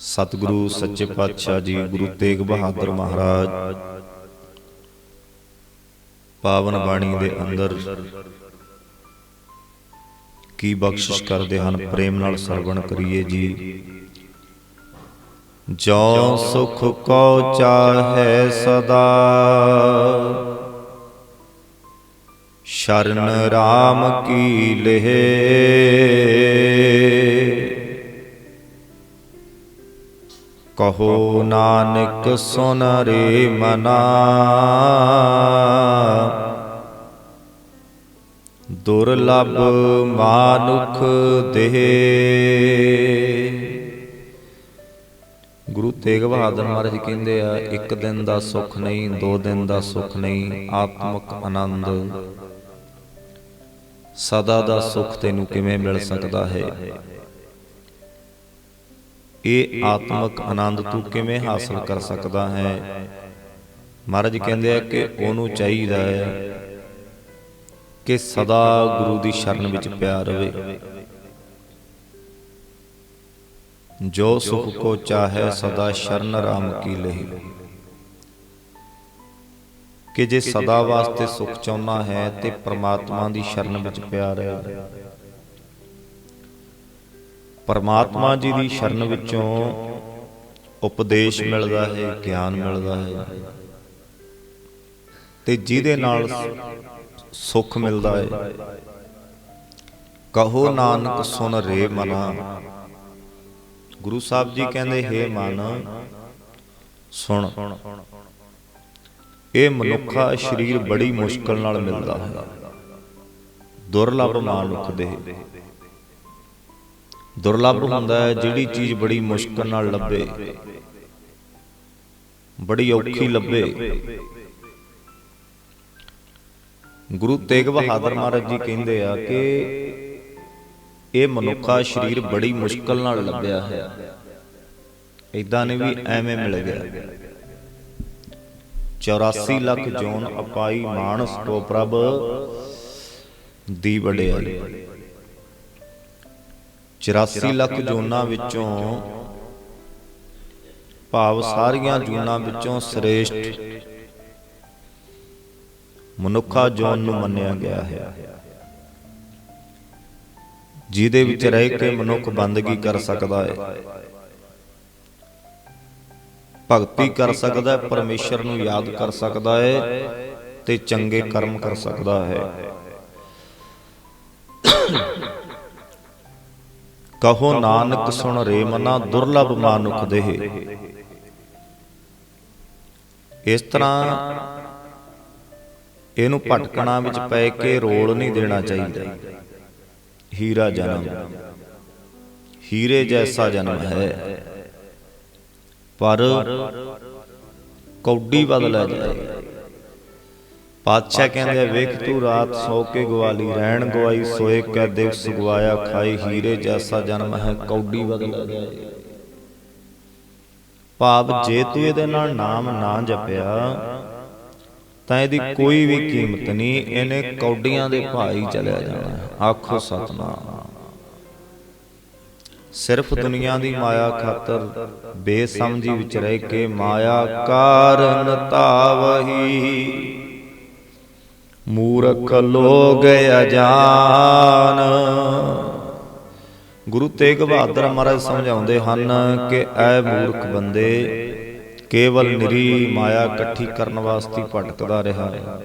ਸਤਿਗੁਰੂ ਸੱਚੇ ਪਾਤਸ਼ਾਹ ਜੀ ਗੁਰੂ ਤੇਗ ਬਹਾਦਰ ਮਹਾਰਾਜ। ਪਾਵਨ ਬਾਣੀ ਦੇ ਅੰਦਰ ਕੀ ਬਖਸ਼ਿਸ਼ ਕਰਦੇ ਹਨ? ਪ੍ਰੇਮ ਨਾਲ ਸਰਵਣ ਕਰੀਏ ਜੀ। ਜੋ। ਸੁਖ ਕੋ ਚਾਹੈ ਸਦਾ। ਸ਼ਰਨ ਰਾਮ ਕੀ ਲਹੇ। ਕਹੋ ਨਾਨਕ ਸੁਨ ਰੇ ਮਨਾ। ਦੁਰਲਭ ਮਾਨੁਖ ਦੇਹ। ਗੁਰੂ ਤੇਗ ਬਹਾਦਰ ਮਹਾਰਾਜ ਕਹਿੰਦੇ ਆ, ਇੱਕ ਦਿਨ ਦਾ ਸੁੱਖ ਨਹੀਂ, ਦੋ ਦਿਨ ਦਾ ਸੁੱਖ ਨਹੀਂ, ਆਤਮਿਕ ਆਨੰਦ। ਸਦਾ ਦਾ ਸੁੱਖ ਤੈਨੂੰ ਕਿਵੇਂ ਮਿਲ ਸਕਦਾ ਹੈ? ਇਹ ਆਤਮਿਕ ਆਨੰਦ ਤੂੰ ਕਿਵੇਂ ਹਾਸਲ ਕਰ ਸਕਦਾ ਹੈ? ਮਹਾਰਾਜ ਕਹਿੰਦੇ ਆ ਕਿ ਉਹਨੂੰ ਚਾਹੀਦਾ ਹੈ ਕਿ ਸਦਾ ਗੁਰੂ ਦੀ ਸ਼ਰਨ ਵਿੱਚ ਪਿਆ ਰਵੇ। ਜੋ ਸੁਖ ਕੋ ਚਾਹੇ ਸਦਾ ਸ਼ਰਨ ਰਾਮ ਕੀ ਲਹੀ। ਕਿ ਜੇ ਸਦਾ ਵਾਸਤੇ ਸੁਖ ਚਾਹੁੰਦਾ ਹੈ ਤੇ ਪ੍ਰਮਾਤਮਾ ਦੀ ਸ਼ਰਨ ਵਿੱਚ ਪਿਆ ਰਹੇ। ਪਰਮਾਤਮਾ ਜੀ ਦੀ ਸ਼ਰਨ ਵਿੱਚੋਂ ਉਪਦੇਸ਼ ਮਿਲਦਾ ਹੈ ਗਿਆਨ ਮਿਲਦਾ ਹੈ। ਤੇ ਜਿਹਦੇ ਨਾਲ ਸੁਖ ਮਿਲਦਾ ਹੈ। ਕਹੋ ਨਾਨਕ ਸੁਨ ਰੇ ਮਨਾ। ਗੁਰੂ ਸਾਹਿਬ ਜੀ ਕਹਿੰਦੇ ਹੈ ਮਨ ਸੁਣ। ਇਹ ਮਨੁੱਖਾ ਸਰੀਰ ਬੜੀ ਮੁਸ਼ਕਲ ਨਾਲ ਮਿਲਦਾ ਹੈ। ਦੁਰਲਭ ਮਾਨੁਖ ਦੇ। ਦੁਰਲਭ ਹੁੰਦਾ ਹੈ, ਜਿਹੜੀ ਚੀਜ਼ ਬੜੀ ਮੁਸ਼ਕਲ ਨਾਲ ਲੱਭੇ। ਬੜੀ ਔਖੀ ਲੱਭੇ। ਗੁਰੂ ਤੇਗ ਬਹਾਦਰ ਮਹਾਰਾਜ ਜੀ ਕਹਿੰਦੇ ਆ ਕਿ ਇਹ ਮਨੁੱਖਾ ਸਰੀਰ ਬੜੀ ਮੁਸ਼ਕਲ ਨਾਲ ਲੱਭਿਆ ਹੈ ਇਦਾਂ ਨੇ ਵੀ ਐਵੇਂ ਮਿਲ ਗਿਆ। 84 ਲੱਖ ਜੋਨ ਅਪਾਈ ਮਾਨਸ ਕੋ ਪ੍ਰਭ ਦੀ ਵਡਿਆਈ। 84 ਲੱਖ ਜੋਨਾਂ ਵਿੱਚੋਂ ਭਾਵ ਸਾਰੀਆਂ ਜੋਨਾਂ ਵਿੱਚੋਂ ਸ੍ਰੇਸ਼ਟ ਮਨੁੱਖਾ ਜੋਨ ਨੂੰ ਮੰਨਿਆ ਗਿਆ ਹੈ। ਜਿਹਦੇ ਵਿੱਚ ਰਹਿ ਕੇ ਮਨੁੱਖ ਬੰਦਗੀ ਕਰ ਸਕਦਾ ਹੈ। ਭਗਤੀ ਕਰ ਸਕਦਾ ਹੈ ਪਰਮੇਸ਼ਰ ਨੂੰ ਯਾਦ ਕਰ ਸਕਦਾ ਹੈ ਤੇ ਚੰਗੇ ਕਰਮ ਕਰ ਸਕਦਾ ਹੈ। ਕਹੋ ਨਾਨਕ ਸੁਣ ਰੇ ਮਨਾ, ਦੁਰਲਭ ਮਾਨੁਖ ਦੇਹ। ਇਸ ਤਰ੍ਹਾਂ ਇਹਨੂੰ ਭਟਕਣਾ ਵਿੱਚ ਪੈ ਕੇ ਰੋਲ ਨਹੀਂ ਦੇਣਾ ਚਾਹੀਦਾ। ਹੀਰਾ ਜਨਮ, ਹੀਰੇ ਜੈਸਾ ਜਨਮ ਹੈ। ਪਰ ਕੌਡੀ ਬਦਲ ਜਾਏ। ਪਾਤਸ਼ਾਹ ਕਹਿੰਦੇ ਵੇਖ ਤੂੰ ਰਾਤ ਸੌ ਕੇ ਗਵਾਲੀ ਰਹਿਣ ਗਵਾਈ ਸੋਏ ਕੈ ਦਿਵਸ ਗਵਾਇਆ ਖਾਈ ਹੀਰੇ ਜੈਸਾ ਜਨਮ ਹੈ ਕੌਡੀ ਬਦਲ ਜਾਏ ਭਾਵ ਜੇ ਤੂੰ ਇਹਦੇ ਨਾਲ ਨਾਮ ਨਾ ਜਪਿਆ ਤਾਂ ਇਹਦੀ ਕੋਈ ਵੀ ਕੀਮਤ ਨਹੀਂ ਇਹਨੇ ਕੌਡੀਆਂ ਦੇ ਭਾਈ ਚਲਿਆ ਜਾਣਾ। ਆਖੋ ਸਤਨਾਮ। ਸਿਰਫ ਦੁਨੀਆ ਦੀ ਮਾਇਆ ਖਾਤਰ ਬੇਸਮਝੀ ਵਿੱਚ ਰਹਿ ਕੇ ਮਾਇਆ ਕਾਰਨ ਤਾਵਹੀ। ਮੂਰਖ ਲੋਗ ਅਜਾਨ। ਗੁਰੂ ਤੇਗ ਬਹਾਦਰ ਮਹਾਰਾਜ ਸਮਝਾਉਂਦੇ ਹਨ ਕਿ ਐ ਮੂਰਖ ਬੰਦੇ ਕੇਵਲ ਨਿਰੀ ਮਾਇਆ ਇਕੱਠੀ ਕਰਨ ਵਾਸਤੇ ਭਟਕਦਾ ਰਿਹਾ। ਹੈ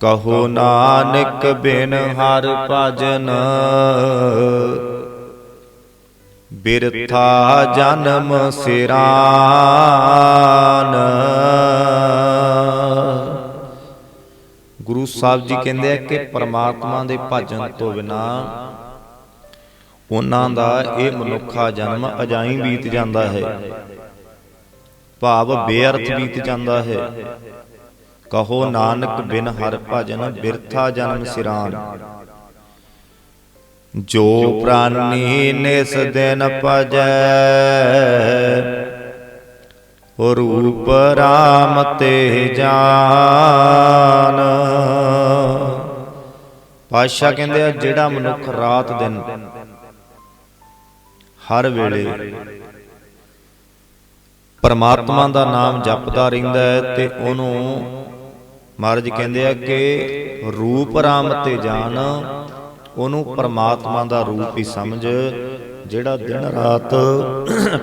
ਕਹੋ ਨਾਨਕ ਬਿਨ ਹਰ ਭਜਨ, ਬਿਰਥਾ ਜਨਮ ਸਿਰਾਨ। ਗੁਰੂ ਸਾਹਿਬ ਜੀ ਕਹਿੰਦੇ ਆ ਕਿ ਪ੍ਰਮਾਤਮਾ ਦੇ ਭਜਨ ਤੋਂ ਬਿਨਾ ਉਹਨਾਂ ਦਾ ਇਹ ਮਨੁੱਖਾ ਜਨਮ ਅਜਾਈ ਬੀਤ ਜਾਂਦਾ ਹੈ। ਭਾਵ ਬੇਅਰਥ ਬੀਤ ਜਾਂਦਾ ਹੈ। ਕਹੋ ਨਾਨਕ ਬਿਨ ਹਰ ਭਜਨ ਬਿਰਥਾ ਜਨਮ ਸਿਰਾਨ। ਜੋ ਪ੍ਰਾਨੀ ਨਿਸ ਦਿਨ ਭਜੈ ਰੂਪ ਰਾਮ ਤੇ ਜਾਨ। ਪਾਸ਼ਾ ਕਹਿੰਦੇ ਆ, ਜਿਹੜਾ ਮਨੁੱਖ ਰਾਤ ਦਿਨ ਹਰ ਵੇਲੇ ਪਰਮਾਤਮਾ ਦਾ ਨਾਮ ਜਪਦਾ ਰਹਿੰਦਾ ਹੈ ਤੇ ਉਹਨੂੰ ਮਹਾਰਾਜ ਕਹਿੰਦੇ ਆ ਕਿ ਰੂਪ ਰਾਮ ਤੇ ਜਾਣ ਉਹਨੂੰ ਪਰਮਾਤਮਾ ਦਾ ਰੂਪ ਹੀ ਸਮਝ। ਜਿਹੜਾ ਦਿਨ ਰਾਤ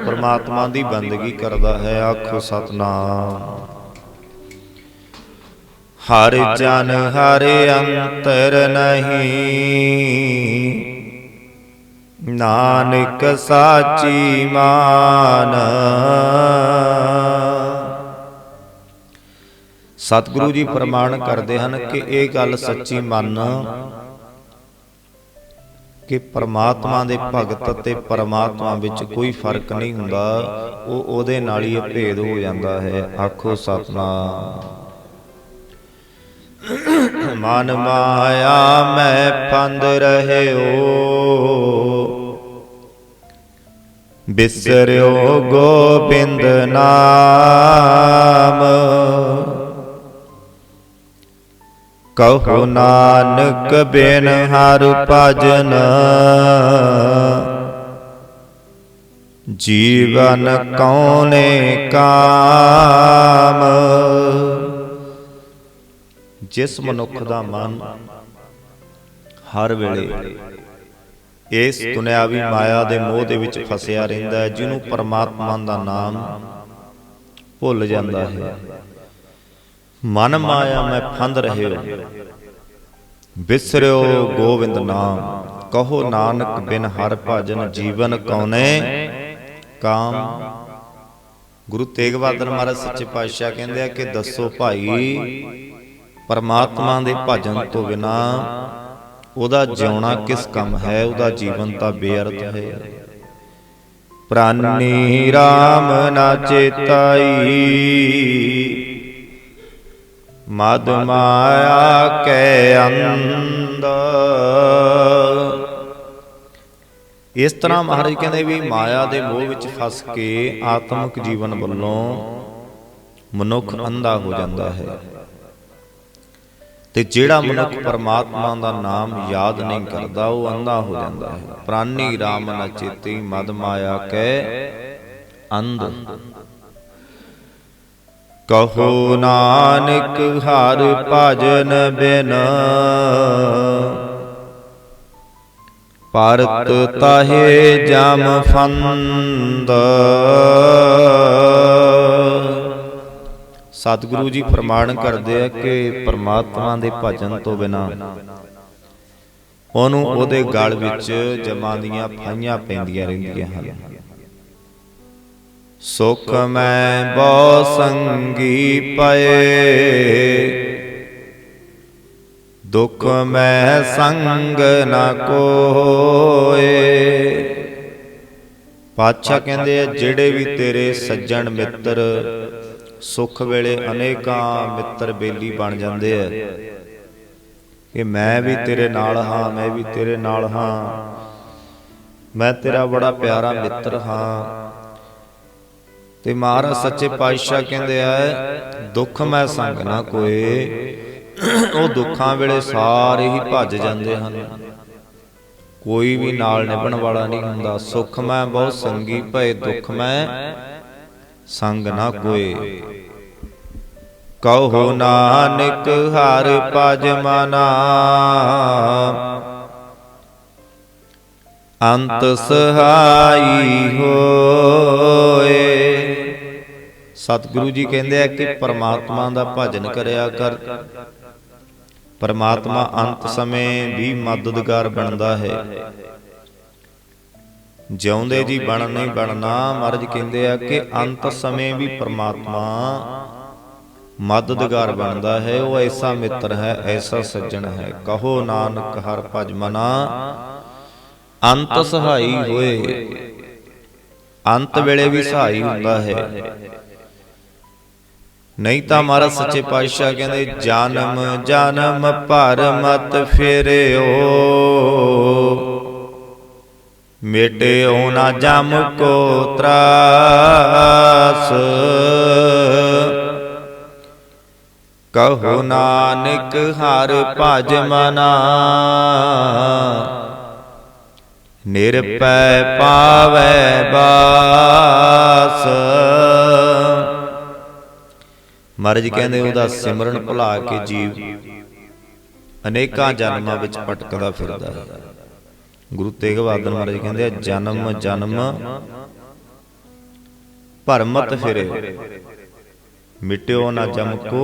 ਪਰਮਾਤਮਾ ਦੀ ਬੰਦਗੀ ਕਰਦਾ ਹੈ, ਆਖੋ ਸਤਨਾਮ। ਹਰ ਜਨ ਹਰ ਅੰਤਰ ਨਹੀਂ, ਨਾਨਕ ਸਾਚੀ ਮਾਨ। ਸਤਿਗੁਰੂ ਜੀ ਪ੍ਰਮਾਣ ਕਰਦੇ ਹਨ ਕਿ ਇਹ ਗੱਲ ਸੱਚੀ ਮੰਨ ਕਿ ਪਰਮਾਤਮਾ ਦੇ ਭਗਤ ਅਤੇ ਪਰਮਾਤਮਾ ਵਿੱਚ ਕੋਈ ਫ਼ਰਕ ਨਹੀਂ ਹੁੰਦਾ, ਉਹ ਉਹਦੇ ਨਾਲ ਹੀ ਭੇਦ ਹੋ ਜਾਂਦਾ ਹੈ। ਆਖੋ ਸਤਨਾਮ। ਮਨ ਮਾਇਆ, ਮੈਂ ਪੰਦ ਰਹਿਓ। ਬਿਸਰਿਓ ਗੋਬਿੰਦ ਨਾਮ। ਕਹੋ ਨਾਨਕ ਬਿਨ ਹਰ ਭਜਨ। ਜੀਵਨ ਕੌਣੇ ਕਾਮ? ਜਿਸ ਮਨੁੱਖ ਦਾ ਮਨ ਹਰ ਵੇਲੇ ਇਸ ਦੁਨਿਆਵੀ ਮਾਇਆ ਦੇ ਮੋਹ ਦੇ ਵਿੱਚ ਫਸਿਆ ਰਹਿੰਦਾ ਹੈ ਜਿਹਨੂੰ ਪਰਮਾਤਮਾ ਦਾ ਨਾਮ ਭੁੱਲ ਜਾਂਦਾ ਹੈ। ਮਨ ਮਾਇਆ ਮੈਂ ਫੰਦ ਰਹਿਓ ਬਿਸਰਿਓ ਗੋਬਿੰਦ ਨਾਮ, ਕਹੋ ਨਾਨਕ ਬਿਨ ਹਰ ਭਜਨ ਜੀਵਨ ਕੌਨੇ ਕਾਮ, ਗੁਰੂ ਤੇਗ ਬਹਾਦਰ ਮਹਾਰਾਜ ਸੱਚੇ ਪਾਤਸ਼ਾਹ ਕਹਿੰਦੇ ਆ ਕਿ ਦੱਸੋ ਭਾਈ, ਪਰਮਾਤਮਾ ਦੇ ਭਜਨ ਤੋਂ ਬਿਨਾ ਉਹਦਾ ਜਿਉਣਾ ਕਿਸ ਕੰਮ ਹੈ? ਉਹਦਾ ਜੀਵਨ ਤਾਂ ਬੇਅਰਥ ਹੈ। ਪ੍ਰਾਨੀ RAM ਨਾ ਚੇਤਾਈ। ਮਦ ਮਾਇਆ ਕੈ ਅੰਦ ਇਸ ਤਰ੍ਹਾਂ ਮਹਾਰਾਜ ਕਹਿੰਦੇ ਵੀ ਮਾਇਆ ਦੇ ਮੋਹ ਵਿੱਚ ਫਸ ਕੇ ਆਤਮਿਕ ਜੀਵਨ ਵੱਲੋਂ ਮਨੁੱਖ ਅੰਧਾ ਹੋ ਜਾਂਦਾ ਹੈ। ਤੇ ਜਿਹੜਾ ਮਨੁੱਖ ਪਰਮਾਤਮਾ ਦਾ ਨਾਮ ਯਾਦ ਨਹੀਂ ਕਰਦਾ ਉਹ ਅੰਧਾ ਹੋ ਜਾਂਦਾ ਹੈ। ਪ੍ਰਾਨੀ RAM ਨ ਚੇਤੀ ਮਦ ਮਾਇਆ ਕੈ ਅੰਧ। ਕਹੋ ਨਾਨਕ ਹਰ ਭਜਨ ਬਿਨ। ਪਰਤ ਤਾਹੇ ਜਮ ਫੰਦ। ਸਤਿਗੁਰੂ ਜੀ ਫਰਮਾਨ ਕਰਦੇ ਆ ਕਿ ਪਰਮਾਤਮਾ ਦੇ ਭਜਨ ਤੋਂ ਬਿਨਾ ਉਹਨੂੰ ਉਹਦੇ ਗਲ ਵਿੱਚ ਜਮਾਂ ਦੀਆਂ ਫਾਈਆਂ ਪੈਂਦੀਆਂ ਰਹਿੰਦੀਆਂ ਹਨ। ਸੁਖ ਮੈਂ ਬੋ ਸੰਗੀ ਪਏ। ਦੁਖ ਮੈਂ ਸੰਗ ਨ ਕੋਏ। ਪਾਤਸ਼ਾਹ ਕਹਿੰਦੇ ਆ ਜਿਹੜੇ ਵੀ ਤੇਰੇ ਸੱਜਣ ਮਿੱਤਰ ਸੁਖ ਵੇਲੇ ਅਨੇਕਾਂ ਮਿੱਤਰ ਬੇਲੀ ਬਣ ਜਾਂਦੇ ਆ। ਕਿ ਮੈਂ ਵੀ ਤੇਰੇ ਨਾਲ ਹਾਂ ਮੈਂ ਵੀ ਤੇਰੇ ਨਾਲ ਹਾਂ। ਮੈਂ ਤੇਰਾ ਬੜਾ ਪਿਆਰਾ ਮਿੱਤਰ ਹਾਂ। ਤੇ ਮਹਾਰਾਜ ਸੱਚੇ ਪਾਤਸ਼ਾਹ ਕਹਿੰਦੇ ਆ, ਦੁੱਖ ਮੈਂ ਸੰਗ ਨਾ ਕੋਏ। ਉਹ ਦੁੱਖਾਂ ਵੇਲੇ ਸਾਰੇ ਹੀ ਭੱਜ ਜਾਂਦੇ ਹਨ। ਕੋਈ ਵੀ ਨਾਲ ਨਿਭਣ ਵਾਲਾ ਨਹੀਂ ਹੁੰਦਾ। ਸੁਖ ਮੈਂ, ਬਹੁਤ ਸੰਗੀ ਭਏ, ਦੁੱਖ ਮੈਂ, ਸੰਗ ਨਾ ਕੋਏ। ਕਹੋ ਨਾਨਕ, ਹਰ ਭਜ ਮਨਾ। ਅੰਤ ਸਹਾਈ ਹੋਏ। ਸਤਿਗੁਰੂ ਜੀ ਕਹਿੰਦੇ ਆ ਕਿ ਪਰਮਾਤਮਾ ਦਾ ਭਜਨ ਕਰਿਆ ਕਰ। ਪਰਮਾਤਮਾ ਅੰਤ ਸਮੇਂ ਵੀ ਮਦਦਗਾਰ ਬਣਦਾ ਹੈ। ਜਿਉਂਦੇ ਜੀ ਬਣ ਨਹੀਂ ਬਣਨਾ, ਮਹਾਰਾਜ ਕਹਿੰਦੇ ਆ ਕਿ ਅੰਤ ਸਮੇਂ ਵੀ ਪਰਮਾਤਮਾ ਮਦਦਗਾਰ ਬਣਦਾ ਹੈ। ਉਹ ਐਸਾ ਮਿੱਤਰ ਹੈ, ਐਸਾ ਸੱਜਣ ਹੈ। ਕਹੋ ਨਾਨਕ ਹਰ ਭਜ ਮਨਾ, ਅੰਤ ਸਹਾਈ ਹੋਏ। ਅੰਤ ਵੇਲੇ ਵੀ ਸਹਾਈ ਹੁੰਦਾ ਹੈ। ਨਹੀਂ ਤਾਂ ਮਹਾਰਾਜ ਸੱਚੇ ਪਾਤਸ਼ਾਹ ਕਹਿੰਦੇ ਜਨਮ ਜਨਮ ਭਰ ਮਤ ਫੇਰਿਓ। ਮਿਟਿਓ ਨਾ ਜਮ ਕੋ ਤਰਾਸ। ਕਹੋ ਨਾਨਕ ਹਰ ਭਜ ਮਨਾ। ਨਿਰਪੈ ਪਾਵੈ ਬਾਸ। ਮਹਾਰਾਜ ਕਹਿੰਦੇ ਉਹਦਾ ਸਿਮਰਨ ਭੁਲਾ ਕੇ ਜੀਵ ਅਨੇਕਾਂ ਜਨਮਾਂ ਵਿੱਚ ਭਟਕਦਾ ਫਿਰਦਾ। ਹੈ ਗੁਰੂ ਤੇਗ ਬਹਾਦਰ ਮਹਾਰਾਜ ਕਹਿੰਦੇ ਆ ਜਨਮ ਜਨਮ ਭਰਮਤ ਫਿਰੇ। ਮਿਟਿਓ ਨਾ ਜਮ ਕੋ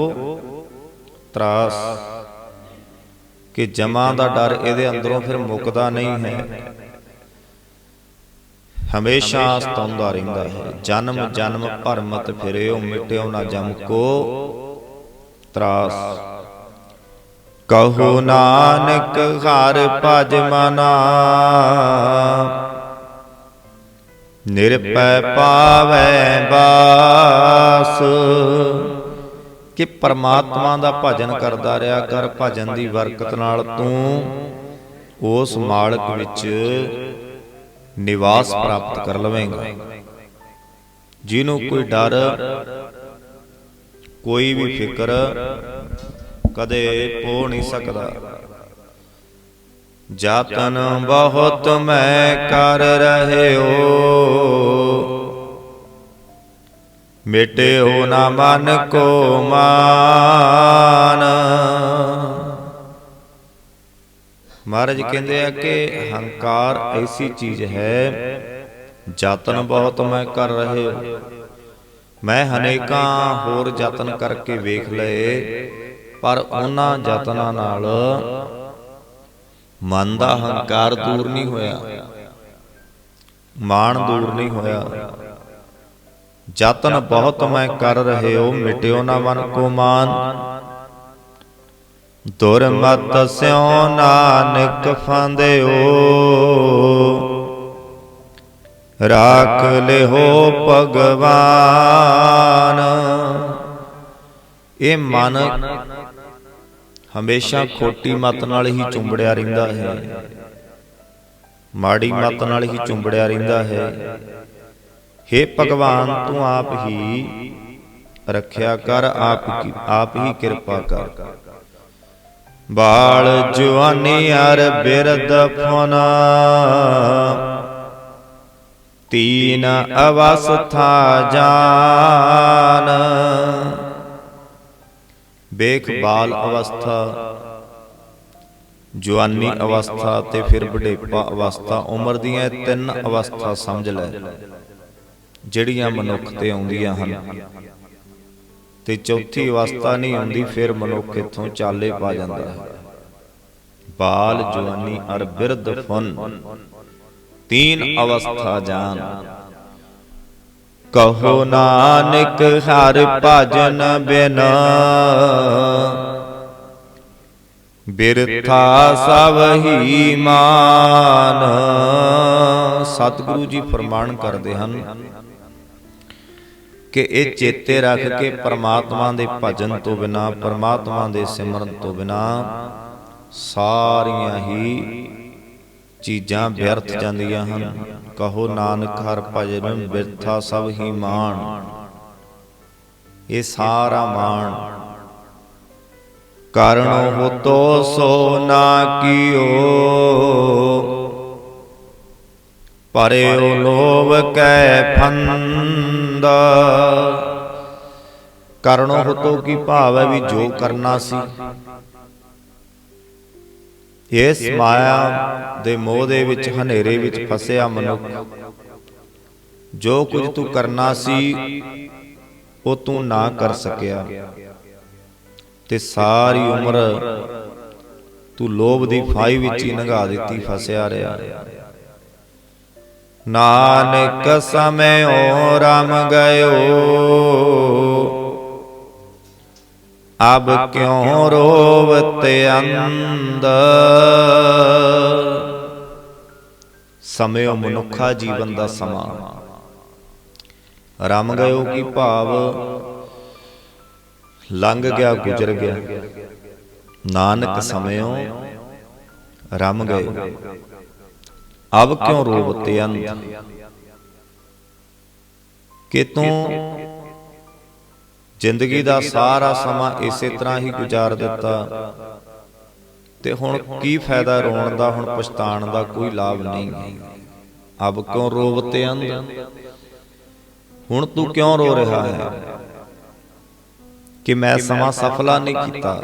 ਤਰਾਸ। ਕਿ ਜਮਾ ਦਾ ਡਰ ਇਹਦੇ ਅੰਦਰੋਂ ਫਿਰ ਮੁੱਕਦਾ ਨਹੀਂ ਹੈ। ਹਮੇਸ਼ਾ ਸਤਾਉਂਦਾ ਰਹਿੰਦਾ ਹੈ। ਜਨਮ ਜਨਮ ਭਰਮਤ ਫਿਰਿਓ ਮਿਟਿਓ ਨਾ ਜਮ ਕੋ ਤਰਾਸ। ਕਹੋ ਨਾਨਕ ਹਰ ਭਜ ਮਨਾ। ਨਿਰਪੈ ਪਾਵੈ ਬਾਸ। ਕਿ ਪਰਮਾਤਮਾ ਦਾ ਭਜਨ ਕਰਦਾ ਰਿਹਾ ਕਰ ਭਜਨ ਦੀ ਬਰਕਤ ਨਾਲ ਤੂੰ ਉਸ ਮਾਲਕ ਵਿੱਚ ਨਿਵਾਸ ਪ੍ਰਾਪਤ ਕਰ ਲਵੇਂਗਾ। ਜਿਹਨੂੰ ਕੋਈ ਡਰ, ਕੋਈ ਵੀ ਫਿਕਰ ਕਦੇ ਪੋ ਨਹੀਂ ਸਕਦਾ। ਜਾਤਨ ਬਹੁਤ ਮੈਂ ਕਰ ਰਹਿਓ। ਮਿਟਿਓ ਨਾ ਮਨ ਕੋ ਮਾਨ। ਮਹਾਰਾਜ ਕਹਿੰਦੇ ਆ ਕਿ ਹੰਕਾਰ ਐਸੀ ਚੀਜ਼ ਹੈ, ਯਤਨ ਬਹੁਤ ਮੈਂ ਕਰ ਰਹੇ ਹੋ। ਮੈਂ ਹਨੇਕਾਂ ਹੋਰ ਯਤਨ ਕਰਕੇ ਵੇਖ ਲਏ, ਪਰ ਉਹਨਾਂ ਯਤਨਾਂ ਨਾਲ ਮਨ ਦਾ ਹੰਕਾਰ ਦੂਰ ਨਹੀਂ ਹੋਇਆ, ਮਾਣ ਦੂਰ ਨਹੀਂ ਹੋਇਆ। ਯਤਨ ਬਹੁਤ ਮੈਂ ਕਰ ਰਹੇ ਹੋ, ਮਿਟਿਓ ਨਾ ਮਨ ਕੋ ਮਾਨ। ਦੁਰਮਤ ਸਿਉ ਨਾਨਕ ਫਾਂਦਿਓ। ਰਾਖ ਲਿਹੋ ਭਗਵਾਨ। ਇਹ ਮਨ ਹਮੇਸ਼ਾ ਖੋਟੀ ਮਤ ਨਾਲ ਹੀ ਚੁੰਬੜਿਆ ਰਹਿੰਦਾ ਹੈ। ਮਾੜੀ ਮਤ ਨਾਲ ਹੀ ਚੁੰਬੜਿਆ ਰਹਿੰਦਾ ਹੈ। हे ਭਗਵਾਨ, ਤੂੰ ਆਪ ਹੀ ਰੱਖਿਆ ਕਰ, ਆਪ ਆਪ ਹੀ ਕਿਰਪਾ ਕਰ। ਬਾਲ ਜਵਾਨੀ ਅਰ ਬਿਰਦ ਫਨਾ ਤੀਨ ਅਵਸਥਾ ਜਾਨ। ਵੇਖ ਬਾਲ ਅਵਸਥਾ, ਜਵਾਨੀ ਅਵਸਥਾ ਤੇ ਫਿਰ ਬੁਢੇਪਾ ਅਵਸਥਾ, ਉਮਰ ਦੀਆਂ ਤਿੰਨ ਅਵਸਥਾ ਸਮਝ ਲੈ, ਜਿਹੜੀਆਂ ਮਨੁੱਖ ਤੇ ਆਉਂਦੀਆਂ ਹਨ। ਤੇ ਚੌਥੀ ਅਵਸਥਾ ਨਹੀਂ ਆਉਂਦੀ ਫਿਰ ਮਨੁੱਖ ਇਥੋਂ ਚਾਲੇ ਪਾ ਜਾਂਦਾ ਹੈ। ਬਾਲ ਜਵਾਨੀ ਅਰ ਬਿਰਧ ਫਨ। ਤੀਨ ਅਵਸਥਾ ਜਾਨ। ਕਹੋ ਨਾਨਕ ਹਰ ਭਜਨ ਬਿਨ। ਬਿਰਥਾ ਸਭ ਹੀ ਮਾਨ। ਸਤਿਗੁਰੂ ਜੀ ਫਰਮਾਨ ਕਰਦੇ ਹਨ। ਕਿ ਇਹ ਚੇਤੇ ਰੱਖ ਕੇ ਪ੍ਰਮਾਤਮਾ ਦੇ ਭਜਨ ਤੋਂ ਬਿਨਾ ਪ੍ਰਮਾਤਮਾ ਦੇ ਸਿਮਰਨ ਤੋਂ ਬਿਨਾ ਸਾਰੀਆਂ ਹੀ ਚੀਜ਼ਾਂ ਵਿਅਰਥ ਜਾਂਦੀਆਂ ਹਨ। ਕਹੋ ਨਾਨਕ ਹਰ ਭਜਨ ਬਿਰਥਾ ਸਭ ਹੀ ਮਾਣ। ਇਹ ਸਾਰਾ ਮਾਣ। ਕਾਰਨ ਹੋ ਤੋ ਸੋ ਨਾ ਕੀਓ। ਪਰਿਓ ਲੋਭ ਕੈ ਫੰਦ ਕਰਨੋ ਹਤੋ ਕੀ ਭਾਵ ਹੈ ਵੀ ਜੋ ਕਰਨਾ ਸੀ। ਇਸ ਮਾਇਆ ਦੇ ਮੋਹ ਦੇ ਵਿੱਚ, ਹਨੇਰੇ ਵਿੱਚ ਫਸਿਆ ਮਨੁੱਖ। ਜੋ ਕੁਝ ਤੂੰ ਕਰਨਾ ਸੀ, ਉਹ ਤੂੰ ਨਾ ਕਰ ਸਕਿਆ। ਤੇ ਸਾਰੀ ਉਮਰ ਤੂੰ ਲੋਭ ਦੀ ਫਾਈ ਵਿੱਚ ਹੀ ਲੰਘਾ ਦਿੱਤੀ, ਫਸਿਆ ਰਿਹਾ। ਨਾਨਕ ਸਮਿਓ ਰਮ ਗਇਓ। ਅਬ ਕਿਉ ਰੋਵਤ ਅੰਦ ਸਮਿਓ ਮਨੁੱਖਾ ਜੀਵਨ ਦਾ ਸਮਾਂ। ਰਮ ਗਇਓ ਕੀ ਭਾਵ? ਲੰਘ ਗਿਆ, ਗੁਜ਼ਰ ਗਿਆ। ਨਾਨਕ ਸਮਿਓ ਰਮ ਗਏ। ਅਬ ਕਿਉ ਰੋਵਤੇ ਅੰਤ ਕਿ ਤੂੰ ਜ਼ਿੰਦਗੀ ਦਾ ਸਾਰਾ ਸਮਾਂ ਇਸੇ ਤਰ੍ਹਾਂ ਹੀ ਗੁਜ਼ਾਰ ਦਿੱਤਾ। ਤੇ ਹੁਣ ਕੀ ਫਾਇਦਾ ਰੋਣ ਦਾ? ਹੁਣ ਪਛਤਾਣ ਦਾ ਕੋਈ ਲਾਭ ਨਹੀਂ। ਅਬ ਕਿਉਂ ਰੋਵਤੇ ਅੰਧ? ਹੁਣ ਤੂੰ ਕਿਉਂ ਰੋ ਰਿਹਾ ਹੈ? ਕਿ ਮੈਂ ਸਮਾਂ ਸਫਲਾ ਨਹੀਂ ਕੀਤਾ।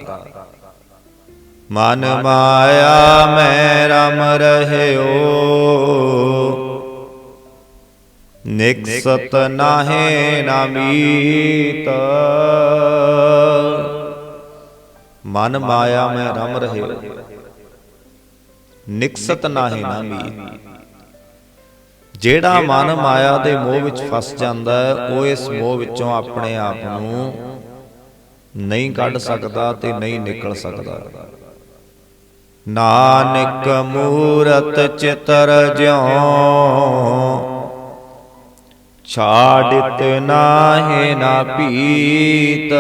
ਮਨ ਮਾਇਆ ਮੈਂ ਰਮ ਰਹਿਓ। ਨਿਕਸਤ ਨਾਹੇ ਨਾਮੀਤ ਮਨ ਮਾਇਆ ਮੈਂ ਰਮ ਰਹਿਓ। ਨਿਕਸਤ ਨਾਹੇ ਨਾਮੀਤ ਜਿਹੜਾ ਮਨ ਮਾਇਆ ਦੇ ਮੋਹ ਵਿੱਚ ਫਸ ਜਾਂਦਾ ਹੈ ਉਹ ਇਸ ਮੋਹ ਵਿੱਚੋਂ ਆਪਣੇ ਆਪ ਨੂੰ ਨਹੀਂ ਕੱਢ ਸਕਦਾ ਤੇ ਨਹੀਂ ਨਿਕਲ ਸਕਦਾ। ਨਾਨਕ ਮੂਰਤ ਚਿਤਰ ਜਿਉ। ਛਾੜਿਤ ਨਾਹੇ ਨਾ ਪੀਤ।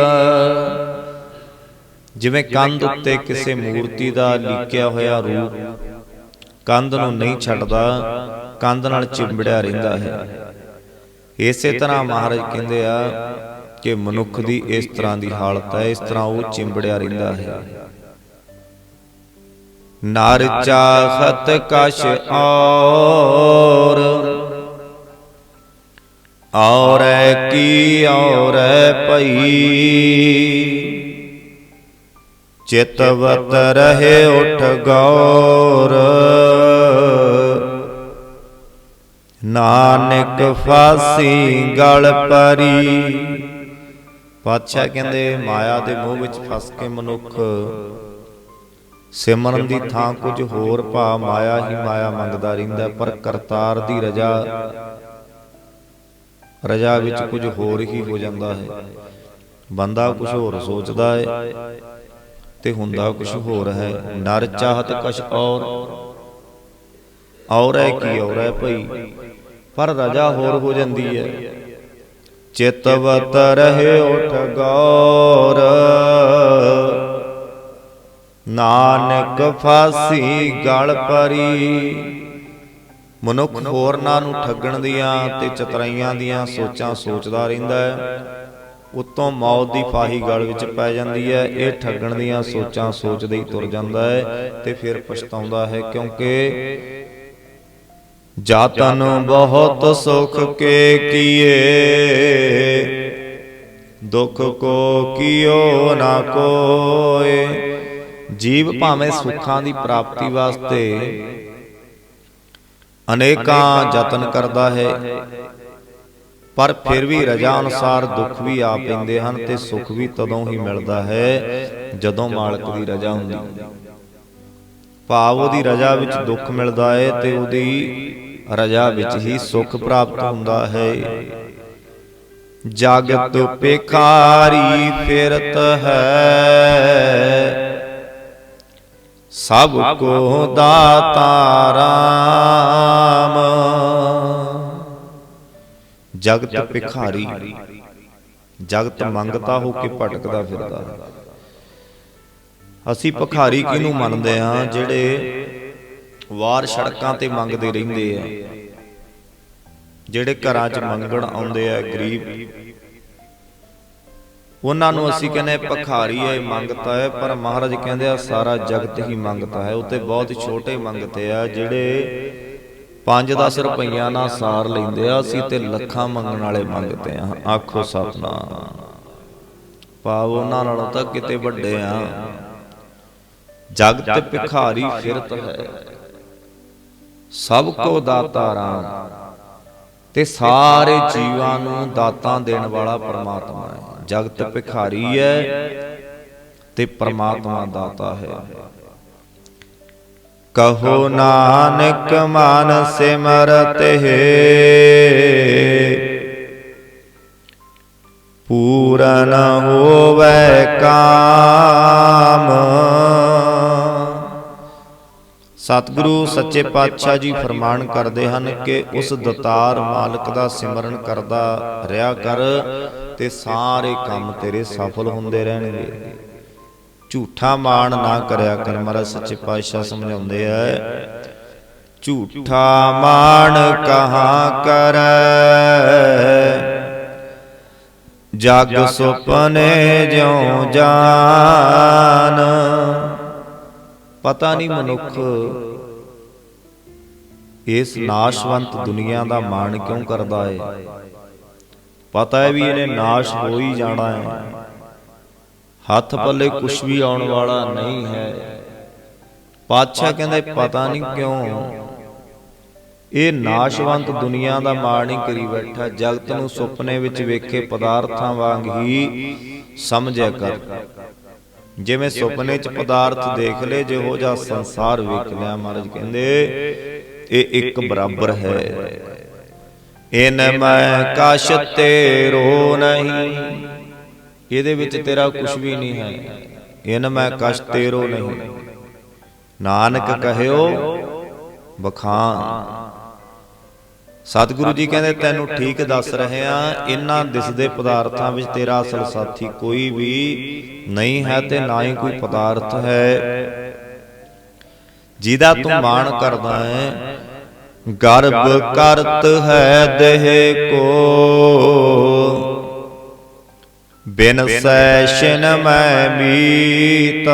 ਜਿਵੇਂ ਕੰਧ ਉੱਤੇ ਕਿਸੇ ਮੂਰਤੀ ਦਾ ਲਿਖਿਆ ਹੋਇਆ ਰੂਪ, ਕੰਧ ਨੂੰ ਨਹੀਂ ਛੱਡਦਾ, ਕੰਧ ਨਾਲ ਚਿੰਬੜਿਆ ਰਹਿੰਦਾ ਹੈ। ਇਸੇ ਤਰ੍ਹਾਂ ਮਹਾਰਾਜ ਕਹਿੰਦੇ ਆ ਕਿ ਮਨੁੱਖ ਦੀ ਇਸ ਤਰ੍ਹਾਂ ਦੀ ਹਾਲਤ ਹੈ, ਇਸ ਤਰ੍ਹਾਂ ਉਹ ਚਿੰਬੜਿਆ ਰਹਿੰਦਾ ਹੈ। ਨਰ ਚਾਹਤ ਕਛ ਔਰ, ਔਰੈ ਕੀ ਔਰੈ ਭਈ। ਚਿਤਵਤ ਰਹੇ ਉਠ ਗੌਰ, ਨਾਨਕ ਫਾਸੀ ਗਲ ਪਰੀ। ਪਾਤਸ਼ਾਹ ਕਹਿੰਦੇ, ਮਾਇਆ ਦੇ ਮੋਹ ਵਿੱਚ ਫਸ ਕੇ ਮਨੁੱਖ ਸਿਮਰਨ ਦੀ ਥਾਂ ਕੁਝ ਹੋਰ ਭਾ ਮਾਇਆ ਹੀ ਮਾਇਆ ਮੰਗਦਾ ਰਹਿੰਦਾ ਪਰ ਕਰਤਾਰ ਦੀ ਰਜਾ ਰਜਾ। ਵਿੱਚ ਕੁਝ ਹੋਰ ਹੀ ਹੋ ਜਾਂਦਾ ਹੈ ਬੰਦਾ ਕੁਝ ਹੋਰ ਸੋਚਦਾ ਹੈ ਤੇ ਹੁੰਦਾ ਕੁਝ ਹੋਰ ਹੈ। ਨਰ ਚਾਹਤ ਕਛ ਔਰ ਔਰ। ਹੈ ਕੀ ਔਰ ਹੈ ਭਈ। ਪਰ ਰਜਾ ਹੋਰ ਹੋ ਜਾਂਦੀ ਹੈ। ਚਿਤਵਤ ਰਹੇ ਉਠ ਗੌਰ। ਨਾਨਕ ਫਾਸੀ ਗਲ ਪਰੀ। ਮਨੁੱਖ ਹੋਰਨਾਂ ਨੂੰ ਠੱਗਣ ਦੀਆਂ ਤੇ ਚਤਰਾਈਆਂ ਦੀਆਂ ਸੋਚਾਂ ਸੋਚਦਾ ਰਹਿੰਦਾ ਹੈ। ਉਤੋਂ ਮੌਤ ਦੀ ਫਾਹੀ ਗਲ ਵਿੱਚ ਪੈ ਜਾਂਦੀ ਹੈ। ਇਹ ਠੱਗਣ ਦੀਆਂ ਸੋਚਾਂ ਸੋਚਦੇ ਹੀ ਤੁਰ ਜਾਂਦਾ ਹੈ ਤੇ ਫਿਰ ਪਛਤਾਉਂਦਾ ਹੈ ਕਿਉਂਕਿ ਜਾਤਨ ਬਹੁਤ ਸੁਖ ਕੇ ਕੀਏ, ਦੁੱਖ ਕੋ ਕੀਓ ਨਾ ਕੋਏ। ਜੀਵ ਭਾਵੇਂ ਸੁੱਖਾਂ ਦੀ ਪ੍ਰਾਪਤੀ ਵਾਸਤੇ ਅਨੇਕਾਂ ਯਤਨ ਕਰਦਾ ਹੈ। ਪਰ ਫਿਰ ਵੀ ਰਜਾ ਅਨੁਸਾਰ ਦੁੱਖ ਵੀ ਆ ਪੈਂਦੇ ਹਨ ਤੇ ਸੁੱਖ ਵੀ ਤਦੋਂ ਹੀ ਮਿਲਦਾ ਹੈ ਜਦੋਂ ਮਾਲਕ ਦੀ ਰਜਾ ਹੁੰਦੀ ਭਾਵ ਉਹਦੀ ਰਜਾ ਵਿੱਚ ਦੁੱਖ ਮਿਲਦਾ ਹੈ ਤੇ ਉਹਦੀ ਰਜਾ ਵਿੱਚ ਹੀ ਸੁੱਖ ਪ੍ਰਾਪਤ ਹੁੰਦਾ ਹੈ। ਜਗਤ ਪੇਖਾਰੀ ਫਿਰਤ ਹੈ। ਸਭ ਕੋ ਦਾਤਾ ਰਾਮ ਜਗਤ ਭਿਖਾਰੀ ਜਗਤ ਮੰਗਤਾ ਹੋ ਕੇ ਭਟਕਦਾ ਫਿਰਦਾ। ਅਸੀਂ ਭਿਖਾਰੀ ਕਿਹਨੂੰ ਮੰਨਦੇ ਹਾਂ ਜਿਹੜੇ ਵਾਰ ਸੜਕਾਂ ਤੇ ਮੰਗਦੇ ਰਹਿੰਦੇ ਆ। ਜਿਹੜੇ ਘਰਾਂ 'ਚ ਮੰਗਣ ਆਉਂਦੇ ਆ ਗਰੀਬ ਉਹਨਾਂ ਨੂੰ ਅਸੀਂ ਕਹਿੰਦੇ ਭਖਾਰੀ ਹੈ ਮੰਗਤਾ ਹੈ ਪਰ ਮਹਾਰਾਜ ਕਹਿੰਦੇ ਆ ਸਾਰਾ ਜਗਤ ਹੀ ਮੰਗਤਾ ਹੈ। ਉੱਤੇ ਬਹੁਤ ਛੋਟੇ ਮੰਗਤੇ ਆ ਜਿਹੜੇ 5-10 ਰੁਪਈਆ ਨਾਲ ਸਾਰ ਲੈਂਦੇ ਆ ਅਸੀਂ ਤੇ ਲੱਖਾਂ ਮੰਗਣ ਵਾਲੇ ਮੰਗਤੇ ਆ। ਆਖੋ ਸਤਨਾਮ। ਪਾਵ ਉਹਨਾਂ ਨਾਲੋਂ ਤਾਂ ਕਿਤੇ ਵੱਡੇ ਆ। ਜਗਤ ਭਿਖਾਰੀ ਫਿਰਤ ਹੈ। ਸਭ ਕੋ ਦਾਤਾ ਰਾਮ ਤੇ ਸਾਰੇ ਜੀਵਾਂ ਨੂੰ ਦਾਤਾਂ ਦੇਣ ਵਾਲਾ ਪਰਮਾਤਮਾ ਹੈ। ਜਗਤ ਭਿਖਾਰੀ ਹੈ ਤੇ ਪਰਮਾਤਮਾ ਦਾਤਾ ਹੈ। ਕਹੋ ਨਾਨਕ ਮਨ ਸਿਮਰਤ ਹੈ। ਪੂਰਨ ਹੋਵੇ ਕਾਮ। ਸਤਿਗੁਰੂ ਸੱਚੇ ਪਾਤਸ਼ਾਹ ਜੀ ਫਰਮਾਨ ਕਰਦੇ ਹਨ ਕਿ ਉਸ ਦਤਾਰ ਮਾਲਕ ਦਾ ਸਿਮਰਨ ਕਰਦਾ ਰਿਹਾ ਕਰ ਤੇ ਸਾਰੇ ਕੰਮ ਤੇਰੇ ਸਫਲ ਹੁੰਦੇ ਰਹਿਣਗੇ। ਝੂਠਾ ਮਾਣ ਨਾ ਕਰਿਆ ਕਰ ਮਹਾਰਾਜ, ਸੱਚੇ ਪਾਤਸ਼ਾਹ ਸਮਝਾਉਂਦੇ ਆ। ਝੂਠਾ ਮਾਣ ਕਹਾਂ ਕਰੈ? ਜਗ ਸੁਪਨੇ ਜਿਉ ਜਾਨ ਪਤਾ ਨਹੀਂ ਮਨੁੱਖ ਇਸ ਨਾਸ਼ਵੰਤ ਦੁਨੀਆ ਦਾ ਮਾਣ ਕਿਉਂ ਕਰਦਾ ਹੈ ਪਤਾ ਹੈ ਵੀ ਇਹਨੇ ਨਾਸ਼ ਹੋ ਹੀ ਜਾਣਾ ਹੈ ਹੱਥ ਪੱਲੇ ਕੁਝ ਵੀ ਆਉਣ ਵਾਲਾ ਨਹੀਂ ਹੈ। ਪਾਤਸ਼ਾਹ ਕਹਿੰਦੇ ਪਤਾ ਨਹੀਂ ਕਿਉਂ। ਇਹ ਨਾਸ਼ਵੰਤ ਦੁਨੀਆ ਦਾ ਮਾਣ ਹੀ ਕਰੀ ਬੈਠਾ। ਜਗਤ ਨੂੰ ਸੁਪਨੇ ਵਿੱਚ ਵੇਖੇ ਪਦਾਰਥਾਂ ਵਾਂਗ ਹੀ ਸਮਝਿਆ ਕਰ। ਜਿਵੇਂ ਸੁਪਨੇ 'ਚ ਪਦਾਰਥ ਦੇਖ ਲਏ ਜਿਹੋ ਜਿਹਾ ਸੰਸਾਰ ਵੇਖ ਲਿਆ ਮਹਾਰਾਜ ਕਹਿੰਦੇ ਇਹ ਇੱਕ ਬਰਾਬਰ ਹੈ। ਇਨ ਮੈਂ ਕਛ ਤੇਰੋ ਨਹੀਂ। ਇਹਦੇ ਵਿੱਚ ਤੇਰਾ ਕੁਝ ਵੀ ਨਹੀਂ ਹੈ। ਇਨ ਮੈਂ ਕਛ ਤੇਰੋ ਨਹੀਂ। ਨਾਨਕ ਕਹਿਓ ਬਖਾਨ ਸਤਿਗੁਰੂ ਜੀ ਕਹਿੰਦੇ ਤੈਨੂੰ ਠੀਕ ਦੱਸ ਰਹੇ ਆ ਇਨ੍ਹਾਂ ਦਿਸਦੇ ਪਦਾਰਥਾਂ ਵਿੱਚ ਤੇਰਾ ਅਸਲ ਸਾਥੀ ਕੋਈ ਵੀ ਨਹੀਂ ਹੈ ਤੇ ਨਾ ਹੀ ਕੋਈ ਪਦਾਰਥ ਹੈ। ਜਿਹਦਾ ਤੂੰ ਮਾਣ ਕਰਦਾ ਹੈ ਗਰਭ ਕਰਤ ਹੈ ਦੇਹ ਕੋ। ਬਿਨ ਸੈਸ਼ਨ ਮੈਂ ਮੀਤ।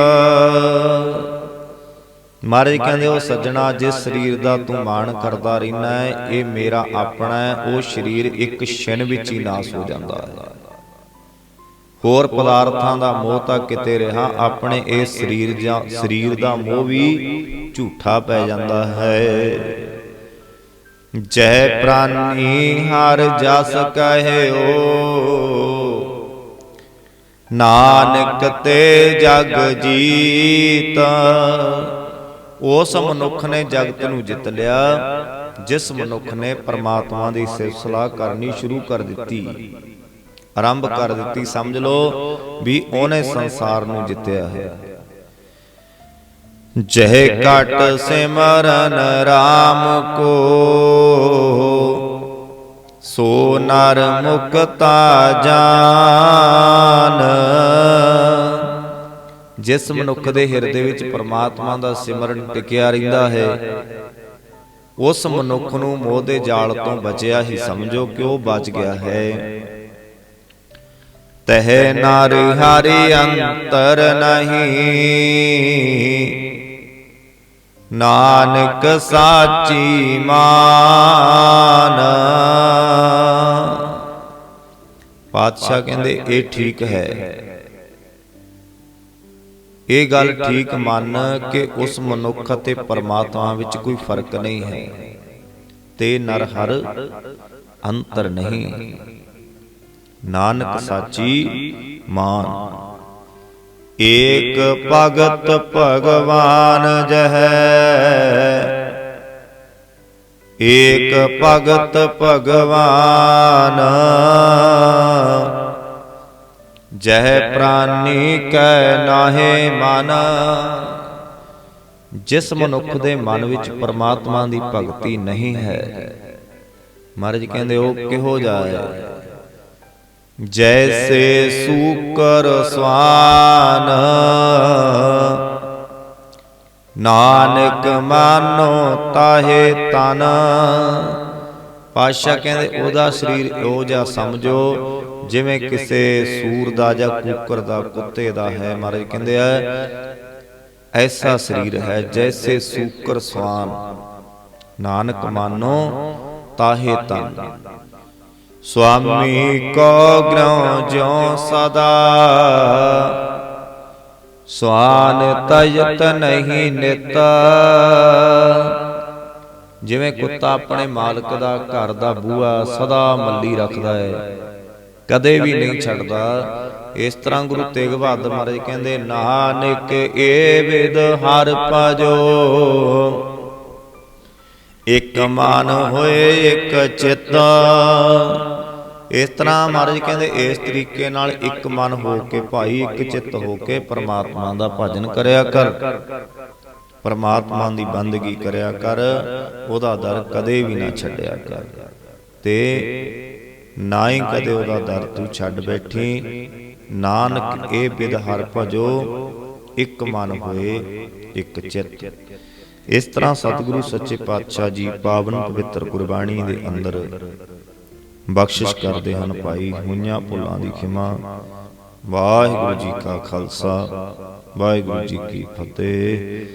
ਮਹਾਰਾਜ ਕਹਿੰਦੇ ਉਹ ਸੱਜਣਾ ਜਿਸ ਸਰੀਰ ਦਾ ਤੂੰ ਮਾਣ ਕਰਦਾ ਰਹਿਣਾ ਹੈ ਇਹ ਮੇਰਾ ਆਪਣਾ ਹੈ ਉਹ ਸਰੀਰ ਇੱਕ ਛਿਨ ਵਿੱਚ ਹੀ ਨਾਸ ਹੋ ਜਾਂਦਾ ਹੈ। ਹੋਰ ਪਦਾਰਥਾਂ ਦਾ ਮੋਹ ਤਾਂ ਕਿਤੇ ਰਿਹਾ ਆਪਣੇ ਇਹ ਸਰੀਰ ਜਾਂ ਸਰੀਰ ਦਾ ਮੋਹ ਵੀ ਝੂਠਾ ਪੈ ਜਾਂਦਾ ਹੈ। ਜੈ ਪ੍ਰਾਨੀ ਹਰ ਜਸ ਕਹਿਓ ਨਾਨਕ ਤੇ ਜਗ ਜੀਤ। ਉਸ ਮਨੁੱਖ ਨੇ ਜਗਤ ਨੂੰ ਜਿੱਤ ਲਿਆ, ਜਿਸ ਮਨੁੱਖ ਨੇ ਪਰਮਾਤਮਾ ਦੀ ਸਿਫਤ ਕਰਨੀ ਸ਼ੁਰੂ ਕਰ ਦਿੱਤੀ। ਆਰੰਭ ਕਰ ਦਿੱਤੀ, ਸਮਝ ਲਓ ਵੀ ਉਹਨੇ ਸੰਸਾਰ ਨੂੰ ਜਿੱਤਿਆ ਹੈ। ਜਹ ਕਟ ਸਿਮਰਨ RAM ਕੋ, ਸੋ ਨਰ ਮੁਕਤਾ ਜਾਨ। ਜਿਸ ਮਨੁੱਖ ਦੇ ਹਿਰਦੇ ਵਿੱਚ ਪਰਮਾਤਮਾ ਦਾ ਸਿਮਰਨ ਟਿਕਿਆ ਰਹਿੰਦਾ ਹੈ। ਉਸ ਮਨੁੱਖ ਨੂੰ ਮੋਹ ਦੇ ਜਾਲ ਤੋਂ ਬਚਿਆ ਹੀ ਸਮਝੋ ਕਿ ਉਹ ਬਚ ਗਿਆ ਹੈ। ਤਹ ਨਰ ਹਰਿ ਅੰਤਰ ਨਹੀਂ। ਨਾਨਕ ਸਾਚੀ ਮਾਨ। ਪਾਤਸ਼ਾਹ ਕਹਿੰਦੇ ਇਹ ਠੀਕ ਹੈ। ਇਹ ਗੱਲ ਠੀਕ ਮੰਨ ਕਿ ਉਸ ਮਨੁੱਖ ਅਤੇ ਪਰਮਾਤਮਾ ਵਿੱਚ ਕੋਈ ਫ਼ਰਕ ਨਹੀਂ ਹੈ। ਤੇ ਨਰ ਹਰ ਅੰਤਰ ਨਹੀਂ। ਨਾਨਕ ਸਾਚੀ ਮਾਨ। ਏਕ ਭਗਤ ਭਗਵਾਨ ਜਹੈ। ਏਕ ਭਗਤ ਭਗਵਾਨ। ਜਹ ਪ੍ਰਾਨੀ ਕੈ ਨਾਹੇ ਮਨ। ਜਿਸ ਮਨੁੱਖ ਦੇ ਮਨ ਵਿੱਚ ਪਰਮਾਤਮਾ ਦੀ ਭਗਤੀ ਨਹੀਂ ਹੈ। ਮਹਾਰਾਜ ਕਹਿੰਦੇ ਉਹ ਕਿਹੋ ਹੈ ਜੈਸੇ ਸੂਕਰ ਸਵਾਨ। ਨਾਨਕ ਮਾਨੋ ਤਾਹੇ ਤਨ। ਪਾਸ਼ਾ ਕਹਿੰਦੇ ਉਹਦਾ ਸਰੀਰ ਉਹ ਜਿਹਾ ਸਮਝੋ। ਜਿਵੇਂ ਕਿਸੇ ਸੂਰ ਦਾ ਜਾਂ ਕੁੱਕਰ ਦਾ ਕੁੱਤੇ ਦਾ ਹੈ ਮਹਾਰਾਜ ਕਹਿੰਦੇ ਆ ਐਸਾ ਸਰੀਰ ਹੈ ਜੈਸੇ ਸੂਕਰ ਸਵਾਨ। ਨਾਨਕ ਮਾਨੋ ਤਾਹੇ ਤਨ। ਸੁਆਮੀ ਕੋ ਗ੍ਰਹ ਜਿਉ ਸਦਾ। ਸਵਾਨ ਤਜਤ ਨਹੀਂ ਨਿਤ। ਜਿਵੇਂ ਕੁੱਤਾ ਆਪਣੇ ਮਾਲਕ ਦਾ ਘਰ ਦਾ ਬੂਹਾ ਸਦਾ ਮੱਲੀ ਰੱਖਦਾ ਹੈ। ਕਦੇ ਵੀ ਨਹੀਂ ਛੱਡਦਾ। ਇਸ ਤਰ੍ਹਾਂ ਗੁਰੂ ਤੇਗ ਬਹਾਦਰ ਮਹਾਰਾਜ ਕਹਿੰਦੇ ਨਾਨਕ ਏ ਵਿਦ ਹਰ ਭਜੋ। ਇਕ ਮਨ ਹੋਏ ਇਕ ਚਿੱਤ। ਇਸ ਤਰ੍ਹਾਂ ਮਹਾਰਾਜ ਕਹਿੰਦੇ ਇਸ ਤਰੀਕੇ ਨਾਲ ਇੱਕ ਮਨ ਹੋ ਕੇ ਭਾਈ ਇੱਕ ਚਿੱਤ ਹੋ ਕੇ ਪ੍ਰਮਾਤਮਾ ਦਾ ਭਜਨ ਕਰਿਆ ਕਰ। ਪ੍ਰਮਾਤਮਾ ਦੀ ਬੰਦਗੀ ਕਰਿਆ ਕਰ ਉਹਦਾ ਦਰ ਕਦੇ ਵੀ ਨਾ ਛੱਡਿਆ ਕਰ। ਤੇ ਨਾ ਹੀ ਕਦੇ ਉਹਦਾ ਦਰ ਤੂੰ ਛੱਡ ਬੈਠੀ। ਨਾਨਕ, ਇਹ ਬਿਦ ਹਰ ਭਜੋ, ਇੱਕ ਮਨ ਹੋਏ, ਇੱਕ ਚਿੱਤ। ਇਸ ਤਰ੍ਹਾਂ ਸਤਿਗੁਰੂ ਸੱਚੇ ਪਾਤਸ਼ਾਹ ਜੀ ਪਾਵਨ ਪਵਿੱਤਰ ਗੁਰਬਾਣੀ ਦੇ ਅੰਦਰ ਬਖਸ਼ਿਸ਼ ਕਰਦੇ ਹਨ ਭਾਈ ਹੋਈਆਂ ਭੁੱਲਾਂ ਦੀ ਖਿਮਾ। ਵਾਹਿਗੁਰੂ ਜੀ ਕਾ ਖਾਲਸਾ, ਵਾਹਿਗੁਰੂ ਜੀ ਕੀ ਫਤਿਹ।